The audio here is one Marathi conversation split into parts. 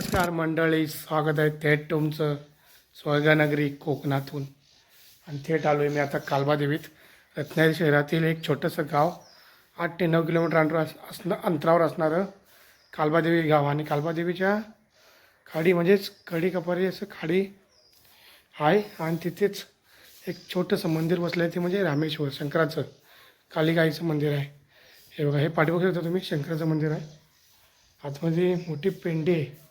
नमस्कार मंडळी स्वागत आहे थेट तुमचं स्वर्गनगरी कोकणातून. आणि थेट आलो आहे मी आता कालबादेवीत रत्नागिरी शहरातील एक छोटंसं गाव आठ ते नऊ किलोमीटर अंतर असणं अंतरावर असणारं कालबादेवी गाव. आणि कालबादेवीच्या खाडी म्हणजेच कडी कपारी असं खाडी आहे. आणि तिथेच एक छोटंसं मंदिर बसलं आहे ते म्हणजे रामेश्वर शंकराचं कालिकाईचं मंदिर आहे. हे बघा हे पाठीमागे शकता तुम्ही शंकराचं मंदिर आहे. आतमध्ये मोठी पेंडी आहे.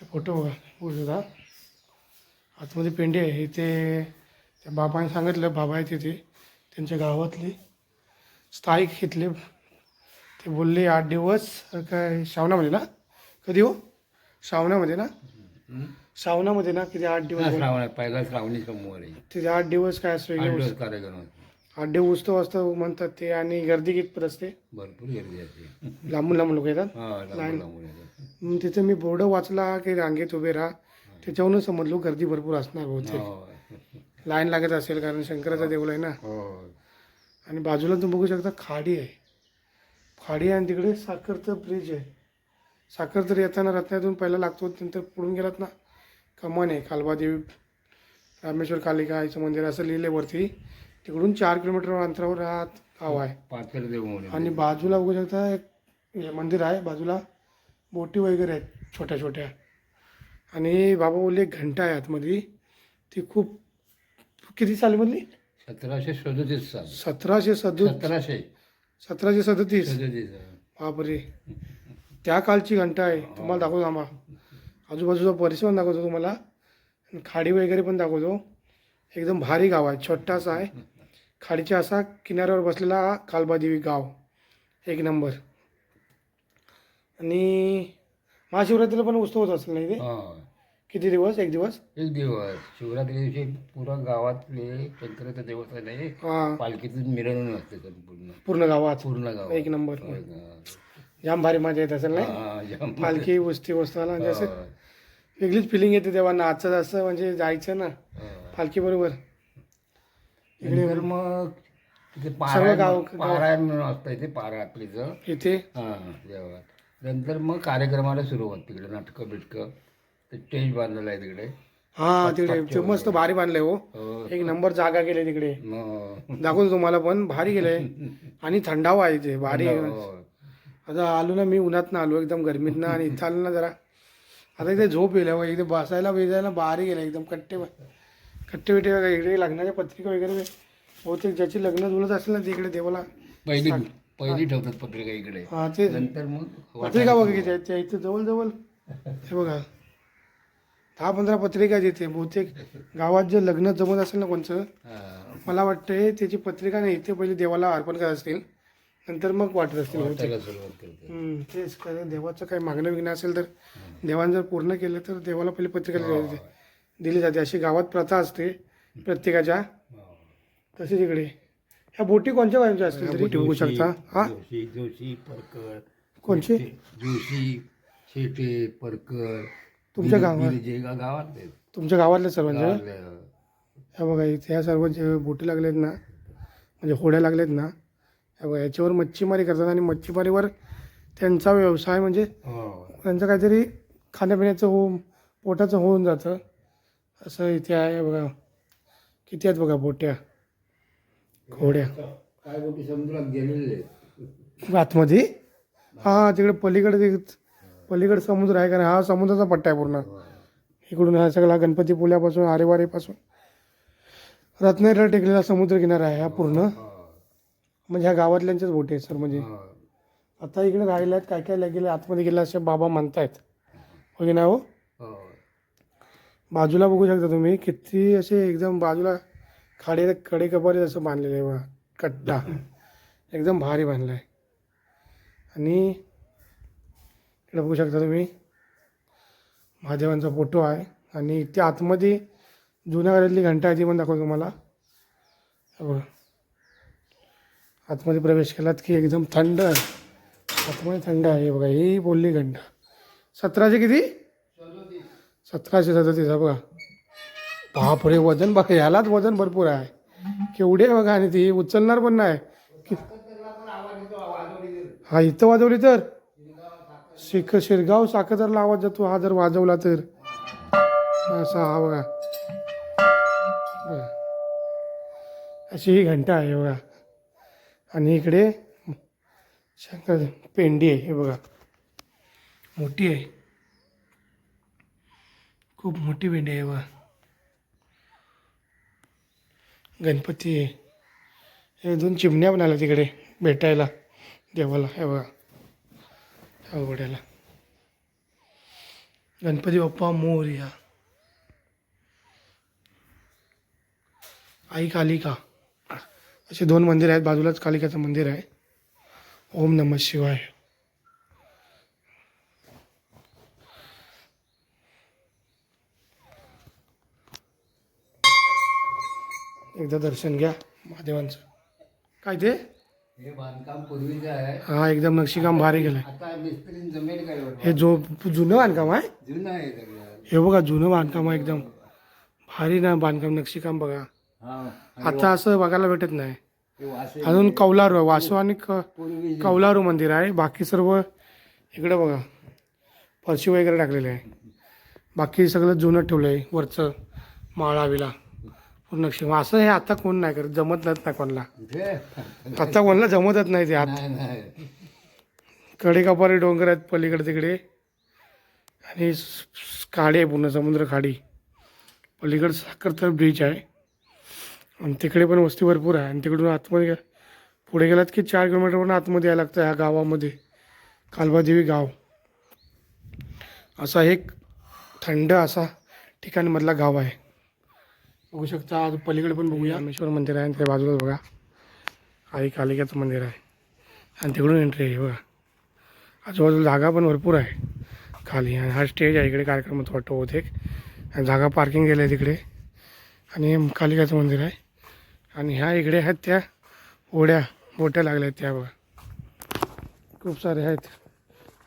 फोटो बघा बघू शकता आतमध्ये पेंडी आहे. इथे त्या बाबाने सांगितलं बाबा आहे तिथे त्यांच्या गावातले. स्थायिक इथले. ते बोलले आठ दिवस काय श्रावणामध्ये ना? कधी हो? श्रावणामध्ये ना? श्रावणामध्ये ना? किती आठ दिवस पहिला श्रावणी सोमवार आहे. तिथे आठ दिवस काय असतो आठ दिवस कार्यक्रम. आठ दिवस उत्सव असतो म्हणतात ते. आणि गर्दी कितपत असते भरपूर गर्दी असते. लांबून लांबून लोक येतात. लांबून लांबून येतात. तिथे मी बोर्ड वाचला की रांगेत उभे राहा. त्याच्यावरूनच समजलो गर्दी भरपूर असणार बहुतेक. हो. लाईन लागत असेल कारण शंकराचा देऊळ आहे ना. हो. आणि बाजूला तुम्ही बघू शकता खाडी आहे. खाडी आहे आणि तिकडे साखरचं ब्रिज आहे. साखर तर येताना रत्नातून पहिला लागतो नंतर पुढून गेलात ना कमान आहे कालबादेवी रामेश्वर कालिका आईचं मंदिर असं लिहिले वरती. तिकडून चार किलोमीटर अंतरावर हा गाव आहे. आणि बाजूला बघू शकता एक हे मंदिर आहे बाजूला. बोटी वगैरे आहेत छोट्या छोट्या. आणि बाबा बोलले एक घंटा आहे आतमध्ये. ती खूप किती सालीमधली सतराशे सदोतीस साल. सतराशे सदू सतराशे. सतराशे सदतीस. सदोतीस बापरे. त्या कालची घंटा आहे. तुम्हाला दाखवतो आम्हा. आजूबाजूचा परिसर पण दाखवतो तुम्हाला. आणि खाडी वगैरे पण दाखवतो. एकदम भारी गाव आहे छोटासा आहे. खाडीच्या असा किनाऱ्यावर बसलेला हा कालबादेवी गाव. एक नंबर. आणि महाशिवरात्रीला पण उत्सव होत असेल नाही ते हा. किती दिवस? एक दिवस? एक दिवस. शिवरात्री दिवशी पुरा गावातले शंकराचं देवस्थान आहे. हां. पालखीतून मिरवणूक असते संपूर्ण पूर्ण. गावात? पूर्ण गाव एक नंबर. जाम भारी मजा येत असेल नाही पालखी वस्ती वस्ताला असं वेगळीच फिलिंग येते तेव्हा. नाचत असं म्हणजे जायचं ना. पालखी बरोबर. नंतर मग तिथे पारायण गाव- पारायण म्हणून असतं इथे पारात्रीचं इथे? हां देवात. नंतर मग कार्यक्रमाला सुरुवात तिकडे नाटकं बिटकं. ते स्टेज बांधलेलं आहे तिकडे. हा तिकडे ते मस्त भारी बांधलंय हो. हो. एक नंबर जागा केली तिकडे. मग- दाखवतो तुम्हाला पण भारी गेलंय आणि थंडावा आहे इथे भारी. हो. आता आलो ना मी उन्हात ना आलो एकदम गरमीत ना आणि इथं आलो ना जरा. आता इथे झोप येईल हो. इथे बसायला बिजायला भारी गेलं एकदम. कट्टे कट्टे बिट्टे इकडे लग्नाच्या पत्रिका वगैरे बहुतेक ज्याची लग्न जुळत असेल ना तिकडे देवाला. पहिली ठेवतात पत्रिका इकडे. हा ते नंतर मग पत्रिका आहेत त्या इथे जवळ जवळ हे बघा. दहा पंधरा पत्रिका इथे. बहुतेक गावात जे लग्न जमत असेल ना कोणचं हां. मला वाटतं त्याची पत्रिका नाही इथे पहिले देवाला अर्पण करत असतील. नंतर मग वाटत असतील बहुतेक. वाटायला सुरुवात करतात हम्म, तेच कारण देवाचं काही मागणं विघ्न असेल तर देवानं जर पूर्ण केलं तर देवाला पहिली पत्रिका दिली जाते. दिली जाते. अशी गावात प्रथा असते प्रत्येकाच्या. हो. तसे तिकडे ह्या बोटी कोणत्या गावांच्या असतील तरी? बघू शकता हा? जोशी जोशी परकर. कोणची? जोशी शेटे परकर. तुमच्या गावात? बिल- जे गा- गावातले. तुमच्या गावातल्या सर्वांच्या गावातले. ह्या बघा इथे ह्या सर्व जे बोटी लागलेत ना म्हणजे होड्या लागलेत ना ह्या बघा याच्यावर मच्छीमारी करतात आणि मच्छीमारीवर त्यांचा व्यवसाय म्हणजे हो. त्यांचं काहीतरी खाण्यापिण्याचं हो पोटाचं होऊन जातं. असं इथे आहे बघा. किती आहेत बघा बोट्या? घोड्या. काय गोष्टी समुद्रात गेलेले. आतमध्ये? हां तिकडे पलीकडे पलीकडे समुद्र आहे कारण हा समुद्राचा पट्टा आहे पूर्ण. इकडून हा सगळा गणपती पुल्यापासून आरेवारेपासून. रत्नागिरीला टेकलेला समुद्र किनारा आहे हा पूर्ण. म्हणजे ह्या गावातल्यांच्याच बोटी आहेत सर म्हणजे. आता इकडे राहिले आहेत काय काय गेले आतमध्ये गेले असे बाबा म्हणतायत. हो की नाही हो? हो. बाजूला बघू शकता तुम्ही किती असे एकदम बाजूला खाडे कडे कपारे असं बांधलेलं आहे बघा कट्टा. एकदम भारी बांधला आहे. आणि इकडे बघू शकता तुम्ही महादेवांचा फोटो आहे. आणि त्या आतमध्ये जुन्या घरातली घंटा आहे ती पण दाखवतो तुम्हाला. बघा. आतमध्ये प्रवेश केलात की एकदम थंड आहे. आतमध्ये थंड आहे हे बघा ही बोलली घंटा. सतराशे किती? सतराशे सदतीस बघा. बापरे वजन बघा ह्यालाच वजन भरपूर आहे. केवढे आहे बघा आणि ती उचलणार पण नाही. की हा इथं वाजवली तर? शिख शिरगाव साखरला आवाज जातो हा जर वाजवला तर. असा हा बघा. बघा. अशी ही घंटा आहे बघा. आणि इकडे शंकर पेंडी आहे हे बघा. मोठी आहे. खूप मोठी पेंडी आहे बघा. गणपती. आहे हे दोन चिमण्या पण आल्या तिकडे भेटायला देवाला. हे बघा आवड्याला गणपती बाप्पा मोरया आई कालिका. असे दोन मंदिर आहेत बाजूलाच कालिकाचं मंदिर आहे. ओम नमः शिवाय. एकदा दर्शन घ्या महादेवांचं. काय ते? हे बांधकाम पूर्वीचं आहे. हा एकदम नक्षीकाम भारी केलंय. आता मिस्त्री जमेल काय एवढं? हे जो जुनं बांधकाम आहे? जुनं आहे सगळं. हे बघा जुनं बांधकाम आहे एकदम. भारी ना बांधकाम नक्षीकाम बघा. हा आता असं बघायला भेटत नाही. वासे अजून कौलारू आहे वासू आणि क- पूर्वी कौलारू मंदिर आहे. बाकी सर्व इकडे बघा. फरशी वगैरे टाकलेले आहे. बाकी सगळं जुनं ठेवलं आहे वरचं माळा बिळा पूर्ण नक्षी असं हे आता कोण नाही करत जमत नाही ना कोणाला? आता कोणाला जमतच नाही ते आत. नाही नाही. कडे कपारे डोंगर आहेत पलीकडे तिकडे. आणि खाडी आहे पूर्ण समुद्र खाडी. पलीकडे साखर तर ब्रिज आहे. आणि तिकडे पण वस्ती भरपूर आहे. आणि तिकडून आतमध्ये पुढे गेलात की चार किलोमीटरवरून आतमध्ये यायला लागतं ह्या गावामध्ये. कालबादेवी गाव. असा एक थंड असा ठिकाणमधला गाव आहे. बघू शकता आज पलीकडे पण बघूया. रामेश्वर मंदिर आहे आणि त्या बाजूला बघा. आई कालिकाचं मंदिर आहे. आणि तिकडून एंट्री आहे बघा. आजूबाजूला जागा पण भरपूर आहे. खाली आणि हा स्टेज आहे इकडे कार्यक्रमात वाटतो होत एक आणि जागा पार्किंग गेलं आहे तिकडे. आणि कालिकाचं मंदिर आहे. आणि ह्या इकडे आहेत त्या ओढ्या बोट्या लागल्या आहेत त्या बघा. खूप सारे आहेत.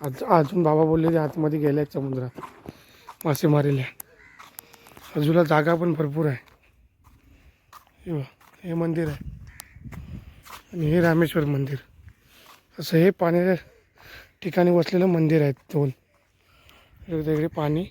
आज अजून बाबा बोलले ते आतमध्ये गेले आहेत समुद्रात. मासेमारीला. बाजूला जागा पण भरपूर आहे. हे हे मंदिर आहे. आणि हे रामेश्वर मंदिर. असं हे पाण्याच्या ठिकाणी वसलेलं मंदिर आहे दोन. वेगवेगळे पाणी.